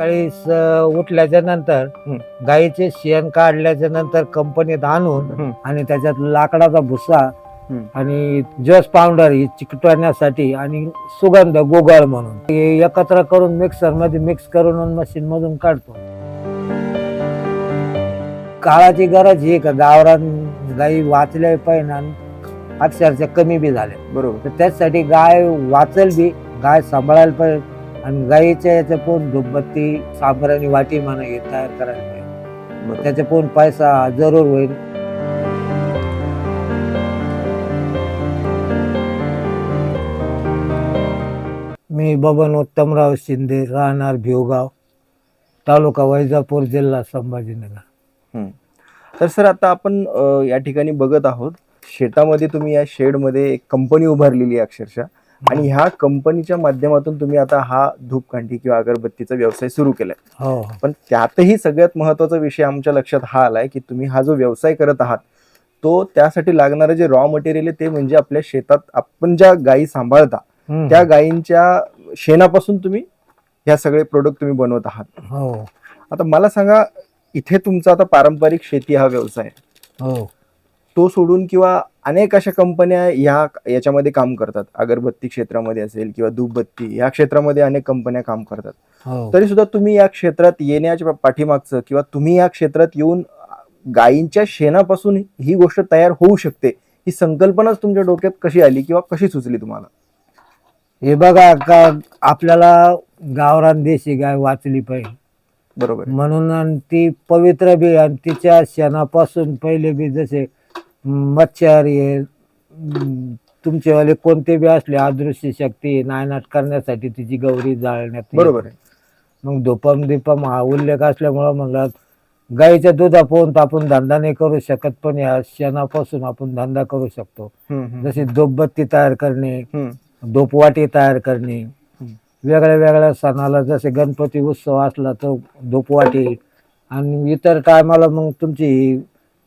सकाळी स- उठल्याच्या नंतर हं. गाईचे शेण काढल्याच्या नंतर कंपनीत आणून हं. आणि त्याच्यात लाकडाचा भुसा हं. आणि जस पावडर ही चिकटवण्यासाठी आणि सुगंध गोगळ म्हणून हे एकत्र करून मिक्सरमध्ये मिक्स करून मशीन मधून काढतो काळाची गरज ही का गावरान गाई वाचल्या पाहिजे आणि अक्षरशः कमी बी झाल्या बरोबर तर त्यासाठी गाय वाचल बी गाय सांभाळायला पाहिजे आणि गाईच्या याच्या पण धुपबत्ती साबरानी वाटी म्हणा हे तयार करायला पाहिजे. त्याच्या पण पैसा जरूर होईल. मी बबन उत्तमराव शिंदे राहणार भिवगाव तालुका वैजापूर जिल्हा संभाजीनगर. तर सर आता आपण या ठिकाणी बघत आहोत शेतामध्ये तुम्ही या शेडमध्ये एक कंपनी उभारलेली आहे अक्षरशः. आणि ह्या कंपनीच्या माध्यमातून तुम्ही आता हा धूपकांडी किंवा अगरबत्तीचा व्यवसाय सुरू केलाय. हो हो. पण त्यातही सगळ्यात महत्त्वाचा विषय आमच्या लक्षात हा आलाय की तुम्ही हा जो व्यवसाय करत आहात तो त्यासाठी लागणारं जे रॉ मटेरियल आहे ते म्हणजे आपल्या शेतात आपण ज्या गायी सांभाळता. त्या गायींच्या शेणापासून तुम्ही ह्या सगळे प्रोडक्ट तुम्ही बनवत आहात. हो. आता मला सांगा इथे तुमचा आता पारंपरिक शेती हा व्यवसाय आहे. हो. तो सोडून किंवा अनेक अशा कंपन्या ह्या याच्यामध्ये काम करतात. अगरबत्ती क्षेत्रामध्ये असेल किंवा धूपबत्ती या क्षेत्रामध्ये अनेक कंपन्या काम करतात. हो. तरी सुद्धा तुम्ही या क्षेत्रात येण्याच्या पाठीमागचं किंवा तुम्ही या क्षेत्रात येऊन गायींच्या शेणापासून ही गोष्ट तयार होऊ शकते ही संकल्पनाच तुमच्या डोक्यात कशी आली किंवा कशी सुचली तुम्हाला? हे बघा का आपल्याला गावरान देशी गाय वाचली पाहिजे. बरोबर. म्हणून ती पवित्र बी आणि तिच्या शेणापासून पहिले बी जसे मच्छर हे अं, तुमचेवाले कोणते बी असले अदृश्य शक्ती नायनाट करण्यासाठी तिची गौरी जाळण्यात येते. बरोबर आहे. मग धुपम दीपम हा उल्लेख असल्यामुळं म्हणलं गाईच्या दुधा पोहून तर आपण धंदा नाही करू शकत पण या शेणापासून आपण धंदा करू शकतो. हम्म, हम्म, जशी धूपबत्ती तयार करणे हम्म, धूपवाटी तयार करणे वेगळ्या वेगळ्या सणाला जसे गणपती उत्सव असला तर धूपवाटी आणि इतर टायमाला मग तुमची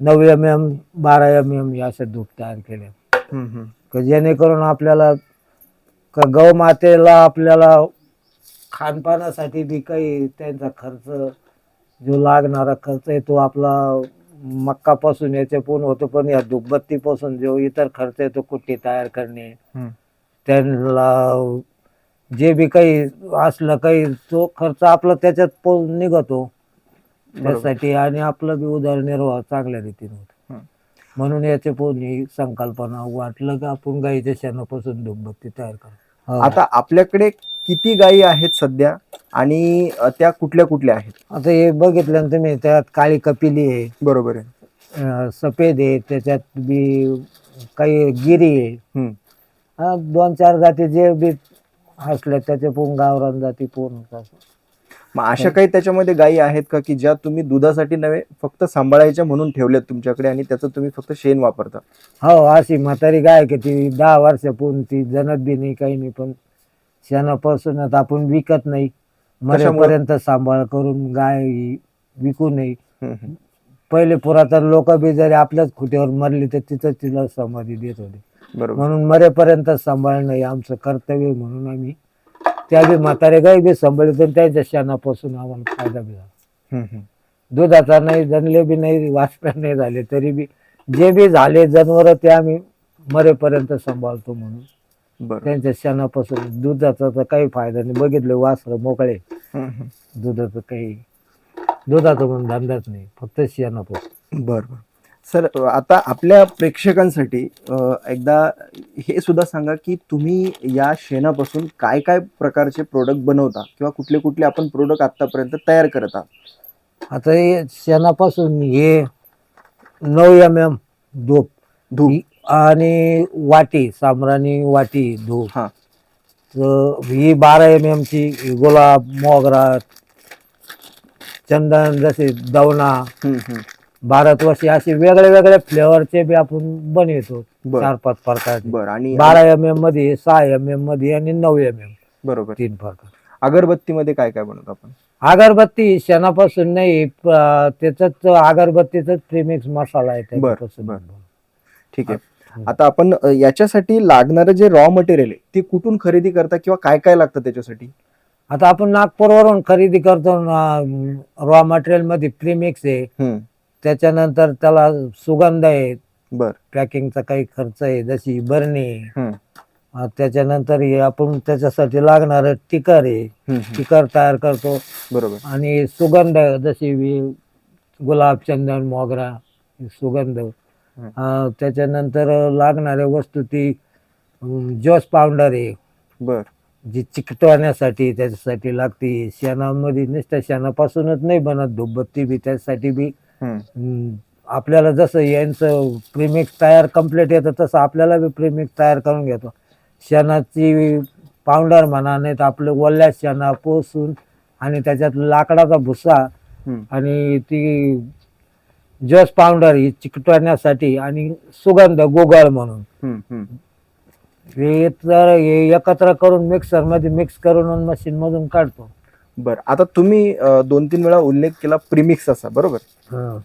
नऊ एम एम बारा एम एम या अशा धूप तयार केले हम्म, हम्म. क- जेणेकरून आपल्याला क- गौमातेला आपल्याला खानपानासाठी बी काही त्यांचा खर्च जो लागणारा खर्च आहे तो आपला मक्कापासून याचे पण होतो पण या धूपबत्तीपासून जो इतर खर्च आहे तो कुट्टी तयार करणे हम्म. त्यांना जे बी काही असलं काही तो खर्च आपला त्याच्यात पो- निघतो त्यासाठी आणि आपलं बी उदरनिर्वाह चांगल्या रीतीने होतो. हं. म्हणून याचे पण ही संकल्पना वाटलं की आपण गाईच्या शेणापासून धूपबत्ती तयार करू. आता आपल्याकडे किती गायी आहेत सध्या? आणि त्या कुठल्या कुठल्या आहेत? आता हे बघितलं ना तुम्ही त्यात काळी कपिली आहे. बरोबर आहे. सफेद आहे त्याच्यात बी काही गिरी आहे. हम्म. हा, दोन चार जाती जे बी असल्या त्याचे पण गावरान जाती पूर्ण. मग अशा काही त्याच्यामध्ये गायी आहेत का की ज्या तुम्ही दुधासाठी नव्हे फक्त सांभाळायच्या म्हणून ठेवल्यात तुमच्याकडे आणि त्याचं तुम्ही फक्त शेण वापरता? हो अशी म्हातारी गाय की ती दहा वर्षापूर्वी ती जनत बी नाही काही नाही पण शेणापासूनच आपण विकत नाही. मरेपर्यंत सांभाळ करून गाय ही विकू नये. पहिले पुरातन लोक बी जरी आपल्याच खुट्यावर मरली तर तिथं तिला समाधी देत होते. म्हणून मरेपर्यंत सांभाळणं हे आमचं कर्तव्य म्हणून आम्ही त्या बी म्हातारे गाय बी सांभाळली तर त्यांच्या शेणापासून आम्हाला फायदा बी झाला हम्म, हम्म. दुधाचा नाही जनले बी नाही वाचप्या नाही झाले तरी बी जे बी झाले जनावर ते आम्ही मरेपर्यंत सांभाळतो म्हणून. बरोबर त्यांच्या शेणापासून दुधाचा तर काही फायदा नाही. बघितलं वासर मोकळे. हम्म, हम्म. दुधाचं काही दुधाचा म्हणून धंदाच नाही फक्त शेणापासून. बरं बरं. सर आता आपल्या प्रेक्षकांसाठी एकदा हे सुद्धा सांगा की तुम्ही या शेणापासून काय काय प्रकारचे प्रोडक्ट बनवता किंवा कुठले कुठले आपण प्रोडक्ट आतापर्यंत तयार करत आहात आता हे शेणापासून हे नऊ एम एम धूप धूप आणि वाटी सामराणी वाटी धूप हा. तर ही बारा एम एम ची गुलाब मोगरा चंदन जसे हम्म. भारतवर्षी असे वेगळे वेगळे फ्लेवरचे बी आपण बनवतो. बरं. चार पाच प्रकारचे. बरं आणि बारा एम एममध्ये सहा एम एममध्ये आणि नऊ एम एम बरोबर. तीन प्रकार. अगरबत्तीमध्ये काय काय बनवतो आपण? अगरबत्ती शेणापासून नाही प- त्याच्यात अगरबत्तीचाच प्रीमिक्स मसाला आहे त्याच्यापासून बरं. ठीक आहे. आता आपण अ, याच्यासाठी लागणारं जे रॉ मटेरियल आहे ते कुठून खरेदी करता किंवा काय काय लागतं त्याच्यासाठी? आता आपण नागपूरवरून खरेदी करतो रॉ मटेरियलमध्ये प्रीमिक्स आहे. हम्म, त्याच्यानंतर त्याला सुगंध आहे. बर. पॅकिंगचा काही खर्च आहे जशी बरणी अं, त्याच्यानंतर हे आपण त्याच्यासाठी लागणार टिकर आहे. हम्म, टिकर तयार करतो. बरोबर. आणि सुगंध जशी वि- गुलाब चंदन मोगरा हे सुगंध. अं, त्याच्यानंतर लागणाऱ्या वस्तू ती अं, जॉस पावडर आहे. बर. जी चिकटवण्यासाठी त्याच्यासाठी लागते. शेणामध्ये नुसत्या शेणापासूनच नाही बनत. धुपबत्ती बी त्यासाठी बी आपल्याला जसं यांचं प्रीमिक्स तयार कंप्लीट येतं तसं आपल्याला बी प्रीमिक्स तयार करून घेतो. शेणाची पावडर म्हणा नाही तर आपलं ओल्या शेणा पोसून आणि त्याच्यात लाकडाचा भुसा आणि ती जस पावडर ही चिकटवण्यासाठी आणि सुगंध गोगळ म्हणून. हे तर हे एकत्र करून मिक्सरमध्ये मिक्स करून मशीन मधून काढतो. बर आता तुम्ही अ, दोन तीन वेळा उल्लेख केला प्रीमिक्स असा बरोबर? हं.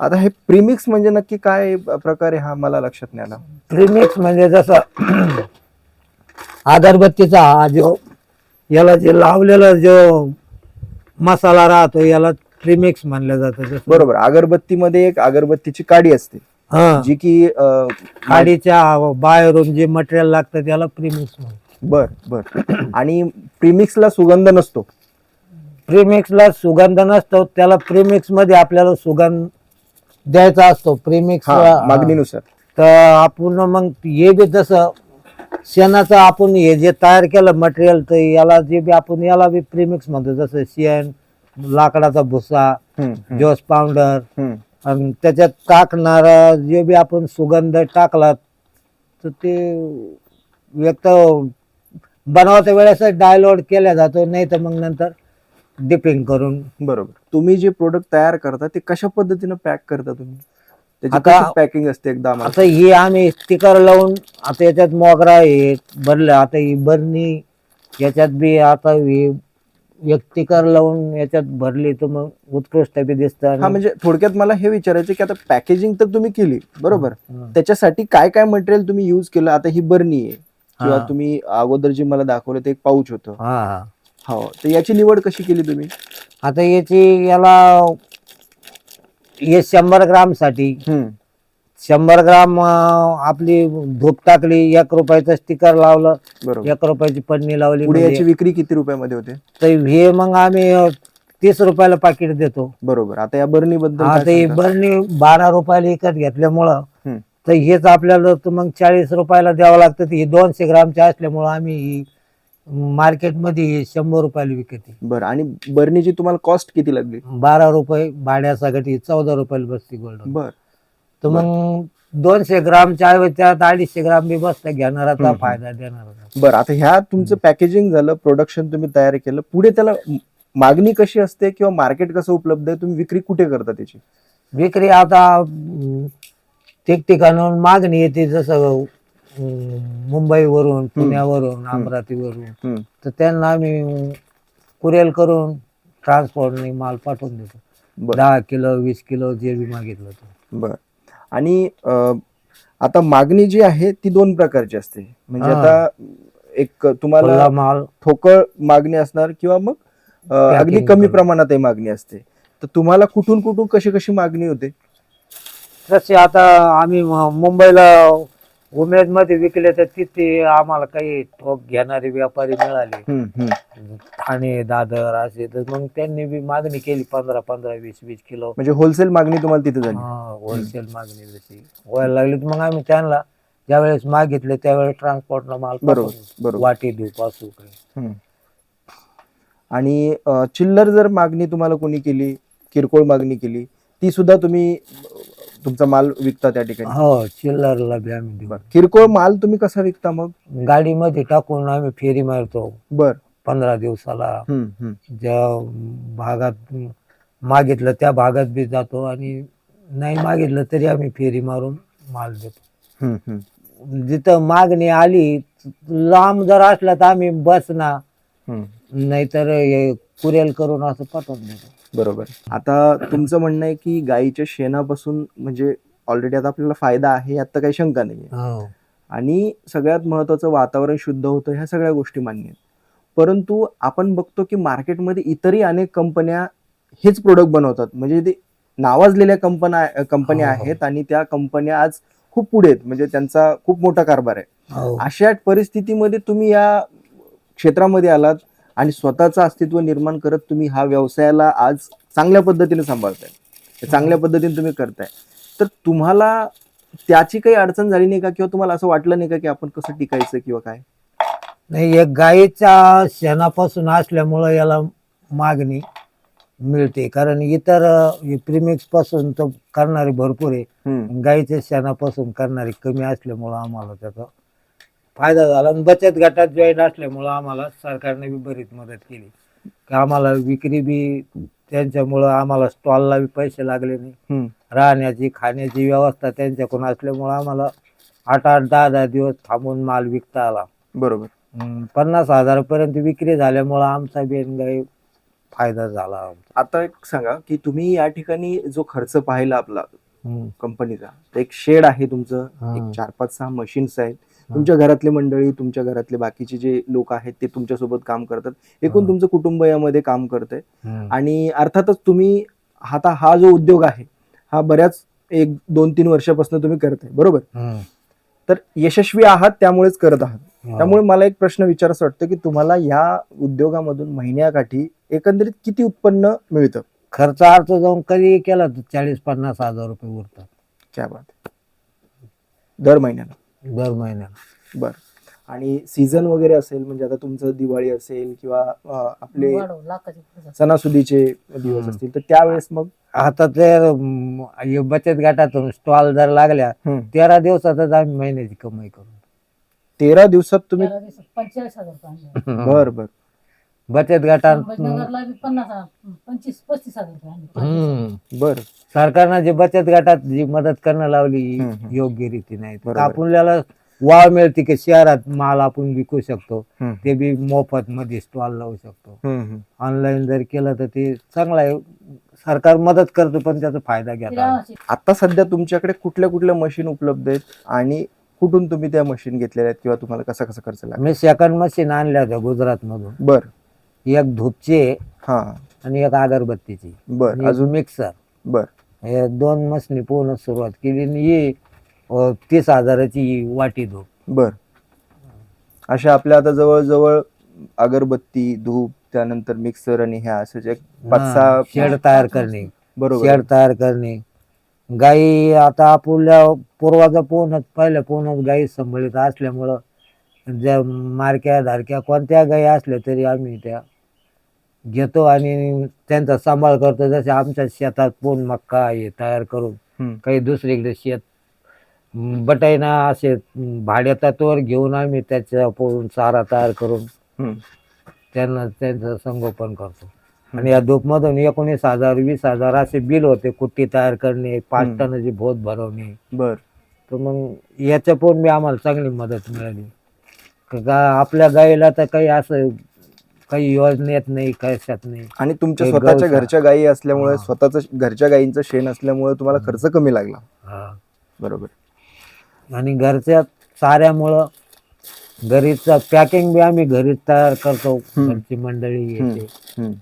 आता हे प्रीमिक्स म्हणजे नक्की काय प्रकार हा मला लक्षात नाही आला. प्रीमिक्स म्हणजे जसं अगरबत्तीचा हा जो याला जे लावलेला जो मसाला राहतो याला प्रीमिक्स म्हणलं जातं जसं. बरोबर अगरबत्तीमध्ये एक अगरबत्तीची काडी असते. हं. जी की अ, खाडीच्या बाहेरून जे मटेरियल लागतं त्याला प्रीमिक्स म्हणतात. बर बर. आणि प्रीमिक्सला सुगंध नसतो. प्रीमिक्सला सुगंध नसतो त्याला प्रीमिक्समध्ये आपल्याला सुगंध द्यायचा असतो. प्रीमिक्स हा मागणीनुसार. तर आपण मग हे बी जसं शेणाचं आपण हे जे तयार केलं मटेरियल तर याला जे बी आपण याला बी प्रीमिक्स म्हणतो. जसं शेण लाकडाचा भुसा हम्म, हम्म, जोस पावडर हम्म. आणि त्याच्यात टाकणारा जे बी आपण सुगंध टाकला तर ते एक तर बनवायच्या वेळेस डायलोड केला जातो नाही तर मग नंतर डिपिंग करून. बरोबर. तुम्ही जे प्रोडक्ट तयार करता ते कशा पद्धतीनं पॅक करता तुम्ही? आता- पॅकिंग असते एकदा आम्हाला? आता ही आम्ही स्टिकर लावून आता याच्यात मोगरा आहे भरलं आता ही बरणी याच्यात बी आता ही एक स्टिकर लावून याच्यात भरली तर मग उत्कृष्ट बी दिसतं हा म्हणजे थोडक्यात मला हे विचारायचं की आता पॅकेजिंग तर तुम्ही केली बरोबर. हं. त्याच्यासाठी काय काय मटेरियल तुम्ही युज केलं? आता ही बरणी आहे. किंवा हा. तुम्ही अगोदर जे मला दाखवलं ते एक पाऊच होतं. हा. हा तर याची निवड कशी केली तुम्ही? आता याची याला हे शंभर ग्रामसाठी. हम्म, शंभर ग्राम अं, आपली धूप टाकली एक रुपयाचं स्टिकर लावलं बरोबर. एक रुपयाची पन्नी लावली पुढे म्हणजे. याची विक्री किती रुपयामध्ये होते? तर हे मग आम्ही अं, तीस रुपयाला पाकिट देतो. बरोबर. आता या बरणी बद्दल आता ही बरणी बारा रुपयाला विकत घेतल्यामुळं हम्म. तर हेच आपल्याला तर मग चाळीस रुपयाला द्यावं लागतं ही दोनशे ग्रामची असल्यामुळं आम्ही ही मार्केटमध्ये शंभर रुपयाला विकते. बरं आणि बरणीची तुम्हाला कॉस्ट किती लागली? बारा रुपये भाड्यासाठी चौदा रुपयाला बसते गोल्ड बर. तर मग दोनशे ग्रामच्या ऐवजी त्यात अडीचशे ग्राम बी बसता घेणाराचा हम्म. फायदा देणारा. बरं आता ह्या तुमचं पॅकेजिंग झालं प्रोडक्शन तुम्ही तयार केलं पुढे त्याला मागणी कशी असते किंवा मार्केट कसं उपलब्ध आहे तुम्ही विक्री कुठे करता त्याची? विक्री आता अं, ठिकठिकाणून मागणी येते जसं मुंबईवरून पुण्यावरून अमरावतीवरून. तर त्यांना आम्ही कुरिअर करून ट्रान्सपोर्टने माल पाठवून देतो. दहा किलो वीस किलो जे बी मागितलं तर बर. आणि आता मागणी जी आहे ती दोन प्रकारची असते. म्हणजे. आता एक तुम्हाला माल. ठोकळ मागणी असणार किंवा मग अगदी कमी. प्रमाणात ही मागणी असते. तर तुम्हाला कुठून कुठून कशी कशी मागणी होते? तसे आता आम्ही मुंबईला उमेदमध्ये विकले तर तिथे आम्हाला काही ठोक घेणारे व्यापारी मिळाले हम्म, हम्म. ठाणे दादर असे तर मग त्यांनी बी मागणी केली पंधरा पंधरा वीस वीस किलो म्हणजे होलसेल मागणी तुम्हाला तिथे झाली होलसेल मागणी जशी व्हायला लागली तर मग आम्ही त्यांना ज्यावेळेस मागितले त्यावेळेस ट्रान्सपोर्टला माल बरोबर. बरोबर वाटी धूप असू काही हम्म. आणि अं, चिल्लर जर मागणी तुम्हाला कोणी केली किरकोळ मागणी केली ती सुद्धा तुम्ही तुमचा माल विकता त्या ठिकाणी? हो चिल्लरला बी आम्ही देऊ. बरं. किरकोळ माल तुम्ही कसा विकता मग? गाडीमध्ये टाकून आम्ही फेरी मारतो. बर. पंधरा दिवसाला. हम्म, हम्म. ज्या भागात मागितलं त्या भागात बी जातो आणि नाही मागितलं तरी आम्ही फेरी मारून माल देतो. हम्म, हम्म. जिथं मागणी आली लांब जर असला तर आम्ही बस ना हम्म. नाहीतर हे कुरेल करून असं पाठवून देतो. बरोबर. आता तुमचं म्हणणं आहे की गाईच्या शेणापासून म्हणजे ऑलरेडी आता आपल्याला फायदा आहे यात तर काही शंका नाही हो. आणि सगळ्यात महत्वाचं वातावरण शुद्ध होतं ह्या सगळ्या गोष्टी मान्य आहेत. परंतु आपण बघतो की मार्केटमध्ये इतरही अनेक कंपन्या हेच प्रोडक्ट बनवतात. म्हणजे ते नावाजलेल्या कंपन्या कंपन्या हो, हो. आहेत आणि त्या कंपन्या आज खूप पुढे आहेत. म्हणजे त्यांचा खूप मोठा कारभार आहे. अशा परिस्थितीमध्ये तुम्ही या क्षेत्रामध्ये आलात आणि स्वतःचं अस्तित्व निर्माण करत तुम्ही हा व्यवसायाला आज चांगल्या पद्धतीने सांभाळताय. चांगल्या पद्धतीने तुम्ही करताय. तर तुम्हाला त्याची काही अडचण झाली नाही का? किंवा तुम्हाला असं वाटलं नाही का की आपण कसं टिकायचं किंवा काय? नाही एक गाईच्या शेणापासून असल्यामुळं याला मागणी मिळते. कारण इतर प्रीमिक्सपासून तर करणारे भरपूर आहे. गाईच्या शेणापासून करणारे कमी असल्यामुळं आम्हाला त्याचा फायदा झाला आणि बचत गटात जॉईन असल्यामुळं आम्हाला सरकारने बी बरीच मदत केली की आम्हाला विक्री बी त्यांच्यामुळं आम्हाला स्टॉलला बी पैसे लागले नाही हम्म, राहण्याची खाण्याची व्यवस्था त्यांच्याकडून असल्यामुळं आम्हाला आठ आठ दहा दहा दिवस थांबून माल विकता आला बरोबर हम्म, पन्नास हजारापर्यंत विक्री झाल्यामुळं आमचा बेनगाई फायदा झाला आमचा. आता एक सांगा की तुम्ही या ठिकाणी जो खर्च पाहिला आपला हम्म. कंपनीचा तर एक शेड आहे तुमचं हा. एक चार पाच सहा मशीन्स आहेत तुमच्या घरातले मंडळी तुमच्या घरातले बाकीचे जे लोक आहेत ते तुमच्यासोबत काम करतात एकूण. तुमचं कुटुंब यामध्ये काम करतंय. आणि अर्थातच तुम्ही आता हा जो उद्योग आहे हा बऱ्याच एक दोन तीन वर्षापासून तुम्ही करताय बरोबर. तर यशस्वी आहात त्यामुळेच करत आहात. त्यामुळे मला एक प्रश्न विचारायचं वाटतं की तुम्हाला या उद्योगामधून महिन्याकाठी एकंदरीत किती उत्पन्न मिळतं खर्च अर्थ जाऊन कधी केला तर चाळीस पन्नास हजार रुपये उरतात क्या बात. दर महिन्याला दर महिन्याला बर आणि सीझन वगैरे असेल म्हणजे आता तुमचं दिवाळी असेल किंवा अं, आपले वाढव, लाखाच्या पुढे जातं. सणासुदीचे दिवस हम्म. असतील तर त्यावेळेस मग आता ते हे बचत गटातून स्टॉल जर लागल्या तेरा दिवसातच आम्ही महिन्याची कमाई करू तेरा दिवसात तुम्ही दिवसात पंचेचाळीस हजार रुपये आणले. बर बर बचत गटात. संभाजीनगरला बी पन्नास हजार पंचवीस पस्तीस हजार रुपये आणले. हम्म. बर. सरकारनं जे बचत गटात जी मदत करणं लावली हम्म, हम्म. योग्य रीती नाही बरोबर. आपल्याला वाव मिळते की शहरात माल आपण विकू शकतो हम्म, ते बी मोफत मध्ये स्टॉल लावू शकतो. हम्म, हम्म. ऑनलाईन जर केलं तर ते चांगलं आहे. सरकार मदत करतं पण त्याचा फायदा तिला अशी आता सध्या तुमच्याकडे कुठल्या कुठल्या मशीन उपलब्ध आहेत? आणि कुठून तुम्ही त्या मशीन घेतलेल्या आहेत? किंवा तुम्हाला कसा कसा खर्च लागला? मी सेकंड मशीन आणल्या होत्या गुजरात मधून बर. एक धूपची आहे हा. आणि एक अगरबत्तीची. बर आणि अजून? मिक्सर बर. हे दोन मशनी पूर्ण सुरुवात केली आणि ही अं, तीस हजाराची ही वाटी धूप. बर. अशा आपल्या आता जवळजवळ अगरबत्ती धूप त्यानंतर मिक्सर आणि ह्या असे एक पाच हा, सहा शेड तयार करणे. बरोबर. शेड तयार करणे. गाई आता आपल्या पूर्वाचा पोहणच पहिल्या पोहणच गाई सांभाळीत असल्यामुळं ज्या मारक्या धारक्या कोणत्या गाई असल्या तरी आम्ही त्या घेतो आणि त्यांचा सांभाळ करतो जसे आमच्या शेतात पोन मक्का हे तयार करून. काही दुसरीकडे शेत म, बटाईना असे म, भाड्या तत्वावर घेऊन आम्ही त्याच्या पोळून चारा तयार करून. त्यांना त्यांचं संगोपन करतो आणि या धूपमधून एकोणीस हजार वीस हजार असे बिल होते कुट्टी तयार करणे पाच. टनाची भोत भरवणे बर तर मग याच्या पण बी आम्हाला चांगली मदत मिळाली का आपल्या गाईला तर काही असं काही योजनेत नाही कशात नाही आणि तुमच्या एक स्वतःच्या. घरच्या गायी असल्यामुळे हा. स्वतःच घरच्या गायींचं शेण असल्यामुळे तुम्हाला खर्च कमी लागला हा. बरोबर आणि घरच्या चाऱ्यामुळं घरीच पॅकिंग बी आम्ही घरीच तयार करतो हम्म. घरची मंडळी. येते हम्म.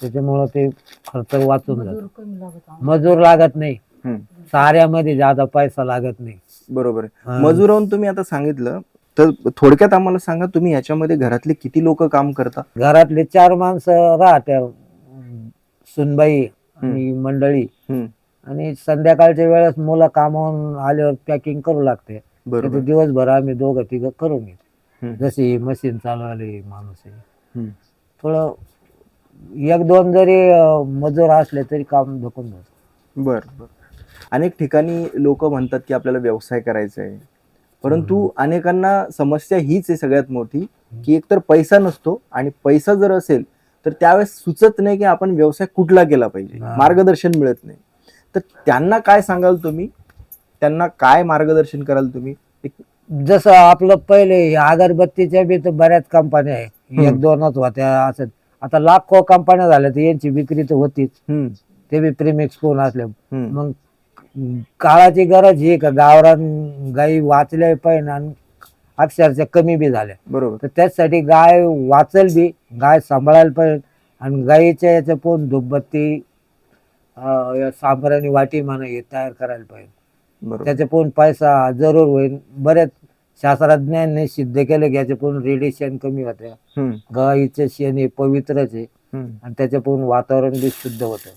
त्याच्यामुळं ते खर्च वाचून मजूर जातो कमी लागत आम्हाला. मजूर लागत नाही हम्म. चाऱ्यामध्ये जादा पैसा लागत नाही बरोबर आहे हा. मजुरावून तुम्ही आता सांगितलं तर थोडक्यात आम्हाला सांगा तुम्ही याच्यामध्ये घरातले किती लोक काम करता? घरातले चार माणसं राहत्या. सुनबाई आणि मंडळी. हम्म. आणि संध्याकाळच्या वेळेस मुलं कामावून आल्यावर पॅकिंग करू लागते. बरोबर. तिथे दिवसभर आम्ही दोघं तिघं करून घेतो. हम्म. जशी मशीन चालवली माणूस आहे. हम्म. थोडं एक दोन जरी अं, मजूर असले तरी काम धकून जातं. बर बर. अनेक ठिकाणी लोक म्हणतात की आपल्याला व्यवसाय करायचा आहे. परंतु अनेकांना समस्या हीच आहे सगळ्यात मोठी की एकतर पैसा नसतो आणि पैसा जर असेल तर त्यावेळेस सुचत नाही की आपण व्यवसाय कुठला केला पाहिजे. मार्गदर्शन मिळत नाही. तर त्यांना काय सांगाल तुम्ही? त्यांना काय मार्गदर्शन कराल तुम्ही? जसं आपलं पहिले अगरबत्तीच्या बी तर बऱ्याच कंपन्या आहे. एक दोनच होत्या असं. आता लाखो कंपन्या झाल्या तर यांची विक्री तर होतीच. ते बी प्रीमिक्स कोण असले. मग काळाची गरज ही का? गावरान गाई वाचल्या पाहिजे आणि अक्षरशः कमी बी झाल्या. बरोबर. तर त्याचसाठी गाय वाचल बी गाय सांभाळायला पाहिजे आणि गायीच्या याच्या पण धूपबत्ती सांबरानी वाटी म्हणा हे तयार करायला पाहिजे. त्याचे पण पैसा जरूर होईल. बरेच शास्त्रज्ञांनी सिद्ध केले की याचे पण रेडिएशन कमी होते हम्म, गाईचं शेण हे पवित्रच आहे. आणि त्याचे पण वातावरण बी शुद्ध होतं.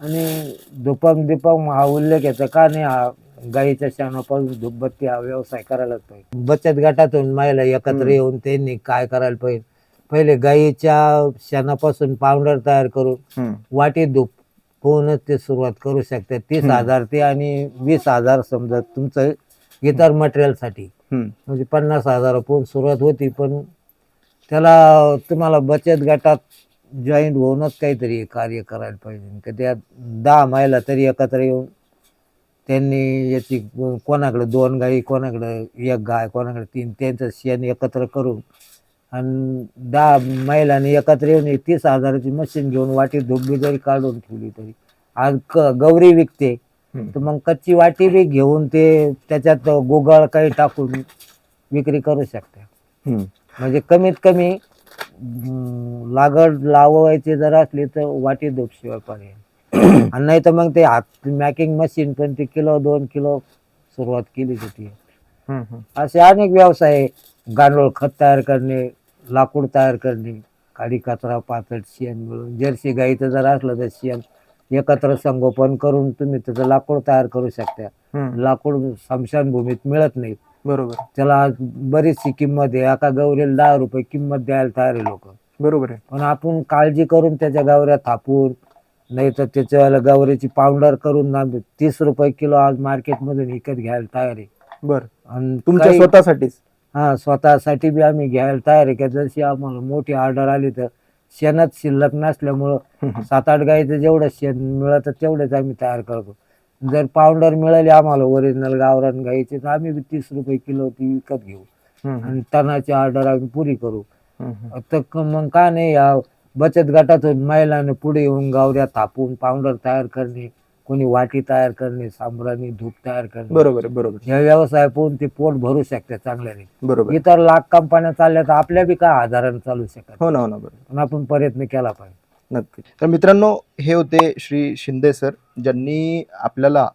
आणि दुपम दीपम हा उल्लेख याचा का नाही हा गाईच्या शेणापासून धूपबत्ती हा व्यवसाय करायलाच पाहिजे बचत गटातून महिला एकत्र. येऊन त्यांनी काय करायला पाहिजे पहिले गाईच्या शेणापासून पावडर तयार करून वाटी धूप होऊनच ते सुरुवात करू शकते तीस. हजार ते आणि वीस हजार समजा तुमचं इतर मटेरियलसाठी. म्हणजे पन्नास हजारापासून सुरुवात होती पण त्याला तुम्हाला बचत गटात जॉईंट होऊनच काहीतरी कार्य करायला पाहिजे का त्या दहा महिला तरी एकत्र येऊन त्यांनी याची कोणाकडे दोन गाई कोणाकडे एक गाय कोणाकडे तीन त्यांचं शेण एकत्र करून आणि दहा महिलांनी एकत्र येऊन तीस हजाराची मशीन घेऊन वाटी धुबी जरी काढून ठेवली तरी आज क गौरी विकते. तर मग कच्ची वाटी बी घेऊन ते त्याच्यात गुगळ काही टाकून विक्री करू शकते. म्हणजे कमीत कमी लागड लावायची जर असली तर वाटी शिवाय पर्याय आणि नाही तर मग ते हात मॅकिंग मशीन पण ते किलो दोन किलो सुरुवात केली होती. असे अनेक व्यवसाय आहे. गांडूळ खत तयार करणे लाकूड तयार करणे काडी कचरा पाचट शेण मिळून जर्सी गाईचं जर असलं तर शेण एकत्र संगोपन करून तुम्ही त्याचं लाकूड तयार करू शकता. लाकूड स्मशानभूमीत मिळत नाही बरोबर. त्याला आज बरीचशी किंमत आहे. एका गौरीला दहा रुपये किंमत द्यायला तयार आहे लोक. बरोबर आहे. पण आपण काळजी करून त्याच्या गावऱ्या थापून नाही तर त्याच्या गावरीची पावडर करून ना तीस रुपये किलो आज मार्केटमधून विकत घ्यायला तयार आहे. बर. आणि तुमच्या काही- स्वतःसाठीच? हा स्वतःसाठी बी आम्ही घ्यायला तयार आहे. का जशी आम्हाला मोठी ऑर्डर आली तर शेणात शिल्लक नसल्यामुळं. सात आठ गाईचं जेवढं शेण मिळतं तेवढेच आम्ही तयार करतो. जर पावडर मिळाली आम्हाला ओरिजिनल गावरान गाईचे तर आम्ही तीस रुपये किलो ती विकत घेऊ. आणि टनाची ऑर्डर आम्ही पुरी करू. तर मग का नाही या बचत गटातून महिलांनी पुढे येऊन गावऱ्या थापून पावडर तयार करणे कोणी वाटी तयार करणे सांबरानी धूप तयार करणे. बरोबर बरोबर या व्यवसाय पाहून ते पोट भरू शकते चांगल्याने. बरोबर. इतर लाख कंपन्या चालल्या तर आपल्या बी काय आजारानं चालू शकत हो ना हो ना बरोबर. आपण प्रयत्न केला पाहिजे. नक्की. तर मित्रांनो हे होते श्री शिंदे सर ज्यांनी आपल्याला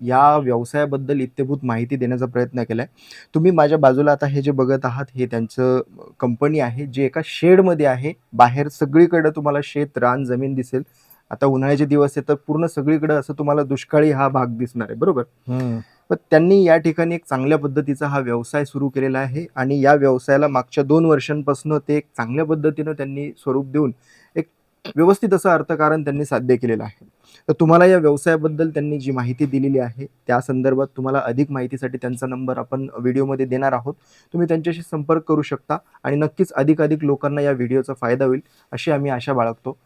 या व्यवसायाबद्दल इत्यभूत माहिती देण्याचा प्रयत्न केलाय. तुम्ही माझ्या बाजूला आता हे जे बघत आहात हे त्यांचं कंपनी आहे जे एका शेडमध्ये आहे. बाहेर सगळीकडे तुम्हाला शेत रान जमीन दिसेल. आता उन्हाळ्याचे दिवस आहे तर पूर्ण सगळीकडे असं तुम्हाला दुष्काळी हा भाग दिसणार आहे बरोबर? पण त्यांनी या ठिकाणी एक चांगल्या पद्धतीचा हा व्यवसाय सुरू केलेला आहे आणि या व्यवसायाला मागच्या दोन वर्षांपासून ते एक चांगल्या पद्धतीनं त्यांनी स्वरूप देऊन व्यवस्थित असं अर्थकारण त्यांनी साध्य केलेलं आहे. तर तुम्हाला या व्यवसायाबद्दल त्यांनी जी माहिती दिलेली आहे त्या संदर्भात तुम्हाला अधिक माहितीसाठी त्यांचा नंबर आपण व्हिडिओमध्ये देणार आहोत. तुम्ही त्यांच्याशी संपर्क करू शकता आणि नक्कीच अधिक अधिक लोकांना या व्हिडिओचा फायदा होईल अशी आम्ही आशा बाळगतो.